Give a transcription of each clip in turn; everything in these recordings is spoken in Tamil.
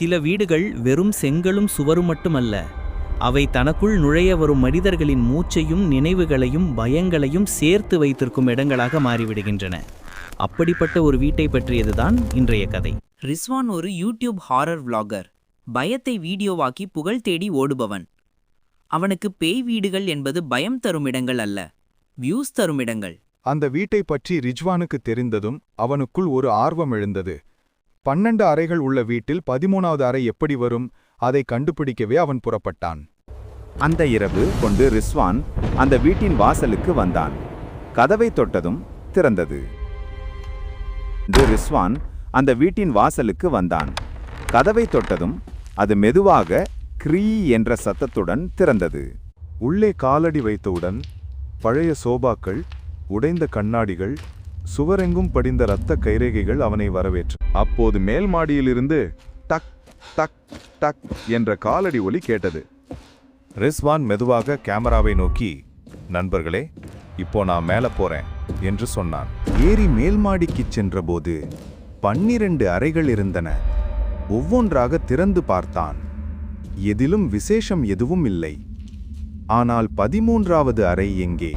சில வீடுகள் வெறும் செங்கலும் சுவரும் மட்டுமல்ல அவை தனக்குள் நுழைய வரும் மனிதர்களின் மூச்சையும் நினைவுகளையும் பயங்களையும் சேர்த்து வைத்திருக்கும் இடங்களாக மாறிவிடுகின்றன. அப்படிப்பட்ட ஒரு வீட்டை பற்றியதுதான் இன்றைய கதை. ரிஸ்வான் ஒரு யூடியூப் ஹாரர் vlogger. பயத்தை வீடியோவாக்கி புகழ் தேடி ஓடுபவன். அவனுக்கு பேய் வீடுகள் என்பது பயம் தரும் இடங்கள் அல்ல வியூஸ் தரும் இடங்கள். அந்த வீட்டை பற்றி ரிஜ்வானுக்கு தெரிந்ததும் அவனுக்குள் ஒரு ஆர்வம் எழுந்தது. பன்னெண்டு அறைகள் உள்ள வீட்டில் பதிமூணாவது அறை எப்படி வரும்? அதை கண்டுபிடிக்கவே அவன் புறப்பட்டான். அந்த இரவு கொண்டு ரிஸ்வான் அந்த வீட்டின் வாசலுக்கு வந்தான். கதவை தொட்டதும் திறந்தது. ரிஸ்வான் அந்த வீட்டின் வாசலுக்கு வந்தான். கதவை தொட்டதும் அது மெதுவாக க்ரீ என்ற சத்தத்துடன் திறந்தது. உள்ளே காலடி வைத்தவுடன் பழைய சோபாக்கள் உடைந்த கண்ணாடிகள் சுவரெங்கும் படிந்த இரத்த கைரேகைகள் அவனை வரவேற்று அப்போது மேல் மாடியிலிருந்து டக் டக் டக் என்ற காலடி ஒலி கேட்டது. ரிஸ்வான் மெதுவாக கேமராவை நோக்கி நண்பர்களே இப்போ நான் மேலே போறேன் என்று சொன்னான். ஏறி மேல்மாடிக்குச் சென்றபோது பன்னிரண்டு அறைகள் இருந்தன. ஒவ்வொன்றாக திறந்து பார்த்தான். எதிலும் விசேஷம் எதுவும் இல்லை. ஆனால் பதிமூன்றாவது அறை எங்கே?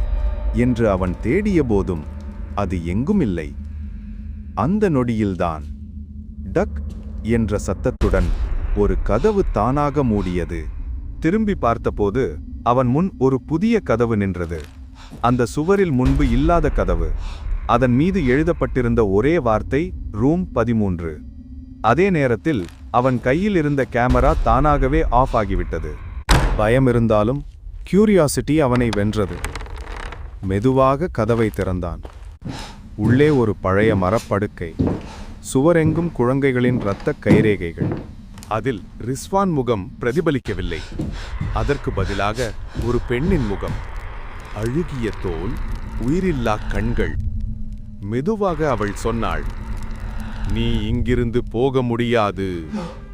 என்று அவன் தேடிய போதும் அது எங்கும் இல்லை அந்த நொடியில்தான் டக் என்ற சத்தத்துடன் ஒரு கதவு தானாக மூடியது. திரும்பி பார்த்தபோது அவன் முன் ஒரு புதிய கதவு நின்றது. அந்த சுவரில் முன்பு இல்லாத கதவு. அதன் மீது எழுதப்பட்டிருந்த ஒரே வார்த்தை ரூம் பதிமூன்று. அதே நேரத்தில் அவன் கையில் இருந்த கேமரா தானாகவே ஆஃப் ஆகிவிட்டது. பயம் இருந்தாலும் கியூரியாசிட்டி அவனை வென்றது. மெதுவாக கதவை திறந்தான். உள்ளே ஒரு பழைய மரப்படுக்கை சுவரெங்கும் குழந்தைகளின் இரத்தக் கைரேகைகள். அதில் ரிஸ்வான் முகம் பிரதிபலிக்கவில்லை. அதற்கு பதிலாக ஒரு பெண்ணின் முகம் அழுகிய தோல் உயிரில்லா கண்கள். மெதுவாக அவள் சொன்னாள் நீ இங்கிருந்து போக முடியாது.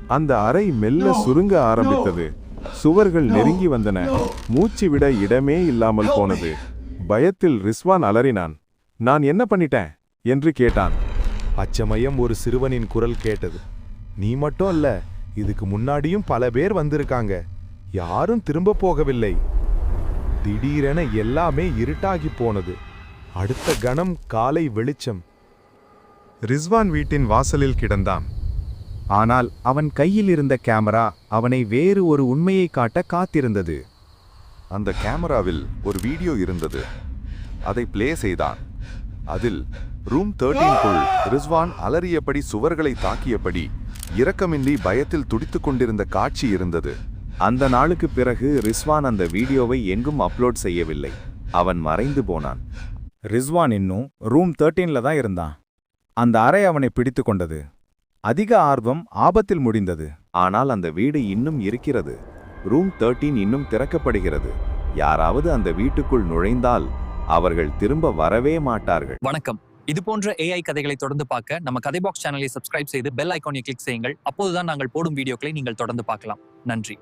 அந்த அறை மெல்ல சுருங்க ஆரம்பித்தது. சுவர்கள் நெருங்கி வந்தன. மூச்சு விட இடமே இல்லாமல் போனது. பயத்தில் ரிஸ்வான் அலறினான். நான் என்ன பண்ணிட்டேன்? என்று கேட்டான். அச்சமயம் ஒரு சிறுவனின் குரல் கேட்டது. நீ மட்டும் அல்ல இதுக்கு முன்னாடியும் பல பேர் வந்திருக்காங்க. யாரும் திரும்ப போகவில்லை. திடீரென எல்லாமே இருட்டாகி போனது. அடுத்த கணம் காலை வெளிச்சம். ரிஸ்வான் வீட்டின் வாசலில் கிடந்தான். ஆனால் அவன் கையில் இருந்த கேமரா அவனை வேறு ஒரு உண்மையை காட்ட காத்திருந்தது. அந்த கேமராவில் ஒரு வீடியோ இருந்தது. அதை ப்ளே செய்தான். அதில் ரூம் தேர்ட்டீன்குள் ரிஸ்வான் அலறியபடி சுவர்களை தாக்கியபடி இரக்கமின்றி பயத்தில் துடித்து கொண்டிருந்த காட்சி இருந்தது. அந்த நாளுக்கு பிறகு ரிஸ்வான் அந்த வீடியோவை எங்கும் அப்லோட் செய்யவில்லை. அவன் மறைந்து போனான். ரிஸ்வான் இன்னும் ரூம் தேர்ட்டீன்ல தான் இருந்தான். அந்த அறை அவனை பிடித்து கொண்டது. அதிக ஆர்வம் ஆபத்தில் முடிந்தது. ஆனால் அந்த வீடு இன்னும் இருக்கிறது. ரூம் தேர்ட்டீன் இன்னும் திறக்கப்படுகிறது. யாராவது அந்த வீட்டுக்குள் நுழைந்தால் அவர்கள் திரும்ப வரவே மாட்டார்கள். வணக்கம். இது போன்ற ஏஐ கதைகளை தொடர்ந்து பார்க்க நம்ம கதை பாக்ஸ் சேனலை சப்ஸ்கிரைப் செய்து பெல் ஐக்கானை கிளிக் செய்யுங்கள். அப்போதுதான் நாங்கள் போடும் வீடியோக்களை நீங்கள் தொடர்ந்து பார்க்கலாம். நன்றி.